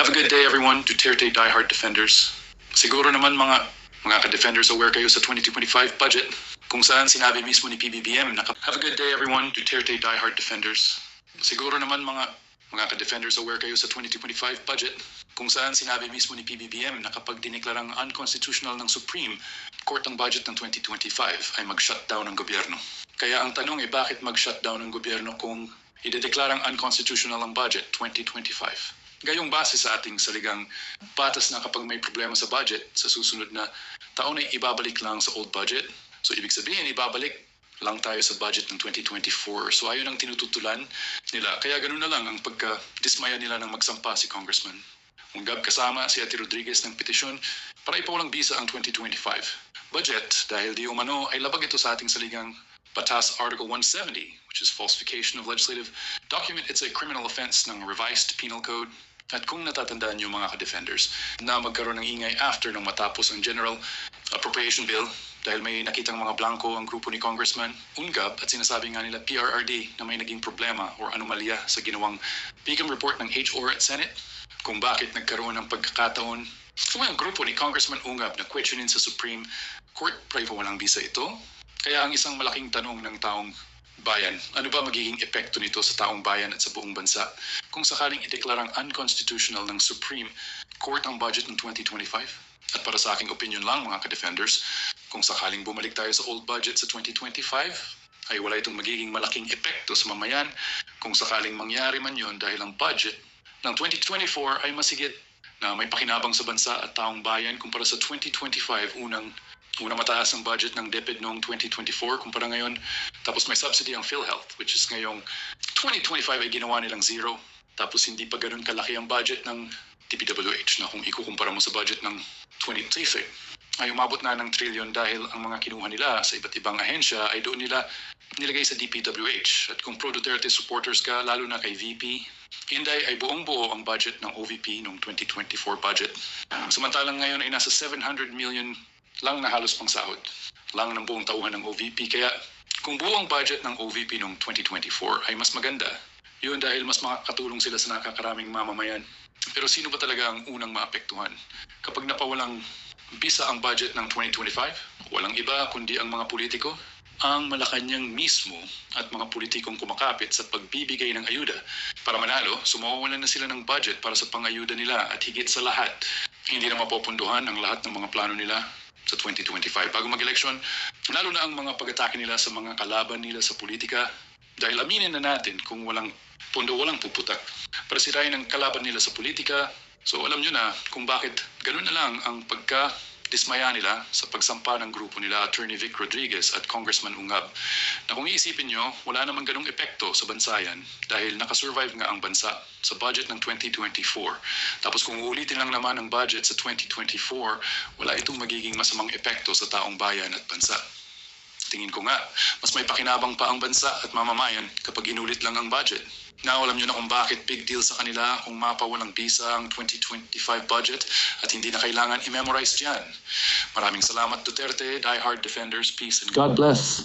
Have a good day everyone, Duterte diehard defenders. Siguro naman mga mga ka-defenders aware kayo sa 2025 budget kung saan sinabi mismo ni PBBM na Have a good day everyone, Duterte diehard defenders. Siguro naman mga mga ka-defenders aware kayo sa 2025 budget kung saan sinabi mismo ni PBBM na kapag dineklarang unconstitutional ng Supreme Court ang budget ng 2025 ay mag-shutdown ang gobyerno. Kaya ang tanong ay bakit mag-shutdown ang gobyerno kung idedeklarang unconstitutional ang budget 2025? Gayong base sa ating saligang batas na kapag may problema sa budget, sa susunod na taon ay ibabalik lang sa old budget. So ibig sabihin, ibabalik lang tayo sa budget ng 2024. So ayun ang tinututulan nila. Kaya ganun na lang ang pagka-dismaya nila ng magsampa si Congressman. Unggab kasama si Ate Rodriguez ng petisyon para ipawalang bisa ang 2025 budget dahil di umano ay labag ito sa ating saligang Batas Article 170, which is falsification of legislative document. It's a criminal offense ng revised penal code. At kung natatandaan niyo mga ka-defenders na magkaroon ng ingay after nang matapos ang General Appropriation Bill dahil may nakitang mga blanco ang grupo ni Congressman Ungab at sinasabi nga nila PRRD na may naging problema or anomalya sa ginawang Beacon Report ng HOR at Senate kung bakit nagkaroon ng pagkakataon. Kung ang grupo ni Congressman Ungab na questionin sa Supreme Court para walang bisa ito. Kaya ang isang malaking tanong ng taong bayan, ano ba magiging epekto nito sa taong bayan at sa buong bansa kung sakaling ideklarang unconstitutional ng Supreme Court ang budget ng 2025? At para sa aking opinion lang mga ka-defenders, kung sakaling bumalik tayo sa old budget sa 2025, ay wala itong magiging malaking epekto sa mamayan kung sakaling mangyari man yon dahil ang budget ng 2024 ay masigit na may pakinabang sa bansa at taong bayan kumpara sa 2025 unang Una mataas ang budget ng DepEd noong 2024 kumpara ngayon. Tapos may subsidy ang PhilHealth which is ngayong 2025 ay ginawa nilang zero. Tapos hindi pa ganun kalaki ang budget ng DPWH na kung ikukumpara mo sa budget ng 2023 ay umabot na ng trillion dahil ang mga kinuha nila sa iba't ibang ahensya ay doon nila nilagay sa DPWH. At kung pro Duterte supporters ka, lalo na kay VP, Inday ay buong buo ang budget ng OVP noong 2024 budget. Samantalang ngayon ay nasa 700 million lang na halos pang sahod lang ng buong tauhan ng OVP. Kaya kung buo ang budget ng OVP noong 2024 ay mas maganda, yun dahil mas makakatulong sila sa nakakaraming mamamayan. Pero sino ba talaga ang unang maapektuhan? Kapag napawalang bisa ang budget ng 2025, walang iba kundi ang mga politiko, ang Malacanang mismo at mga politikong kumakapit sa pagbibigay ng ayuda. Para manalo, sumawalan na sila ng budget para sa pangayuda nila at higit sa lahat, hindi na mapupunduhan ang lahat ng mga plano nila sa 2025 bago mag-election, lalo na ang mga pag-atake nila sa mga kalaban nila sa politika dahil aminin na natin kung walang pondo, walang puputak para sirain ang kalaban nila sa politika. So alam nyo na kung bakit ganun na lang ang pagka dismaya nila sa pagsampa ng grupo nila Attorney Vic Rodriguez at Congressman Ungab na kung iisipin nyo, wala namang ganong epekto sa bansayan dahil nakasurvive nga ang bansa sa budget ng 2024. Tapos kung uulitin lang naman ang budget sa 2024, wala itong magiging masamang epekto sa taong bayan at bansa. Tingin ko nga, mas may pakinabang pa ang bansa at mamamayan kapag inulit lang ang budget. Now, alam nyo na kung bakit big deal sa kanila kung mapawalang visa ang 2025 budget at hindi na kailangan i-memorize dyan. Maraming salamat Duterte, Die Hard Defenders, Peace and God bless.